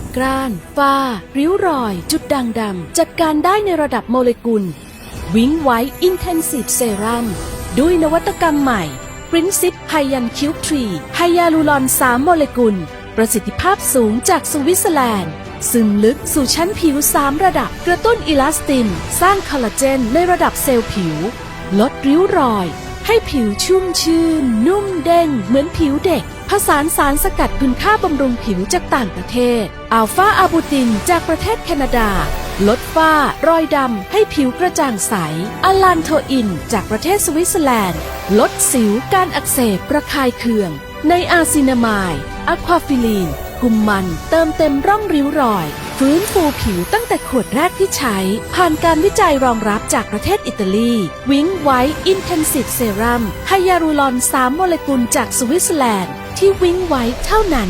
บกร้านฝ้า ริ้วรอย จุดด่างดำจัดการได้ในระดับโมเลกุล วิงไวท์อินเทนซีฟเซรั่มด้วยนวัตกรรมใหม่ปรินซิปไฮยันคิวทรีไฮยาลูรอน3โมเลกุล ประสิทธิภาพสูงจากสวิตเซอร์แลนด์ ซึมลึกสู่ชั้นผิว 3 ระดับ กระตุ้นอิลาสติน สร้างคอลลาเจนในระดับเซลล์ผิว ลดริ้วรอย ให้ผิวชุ่มชื่น นุ่มเด้งเหมือนผิวเด็ก ผสานสารสกัดคุณค่าบำรุงผิวจากต่างประเทศ อัลฟาอาบูตินจากประเทศแคนาดา ลดฝ้า รอยดำ ให้ผิวกระจ่างใส อลานโทอิน จากประเทศสวิตเซอร์แลนด์ ลดสิว การอักเสบประคายเคือง ในอาซินามายอะควาฟิลีนกุมมัน เติมเต็มร่องริ้วรอย ฟื้นฟูผิวตั้งแต่ขวดแรกที่ใช้ ผ่านการวิจัยรองรับจากประเทศอิตาลี วิงไวท์อินเทนซีฟเซรั่มไฮยาลูรอน 3 โมเลกุลจากสวิตเซอร์แลนด์ ที่วิงไวท์เท่านั้น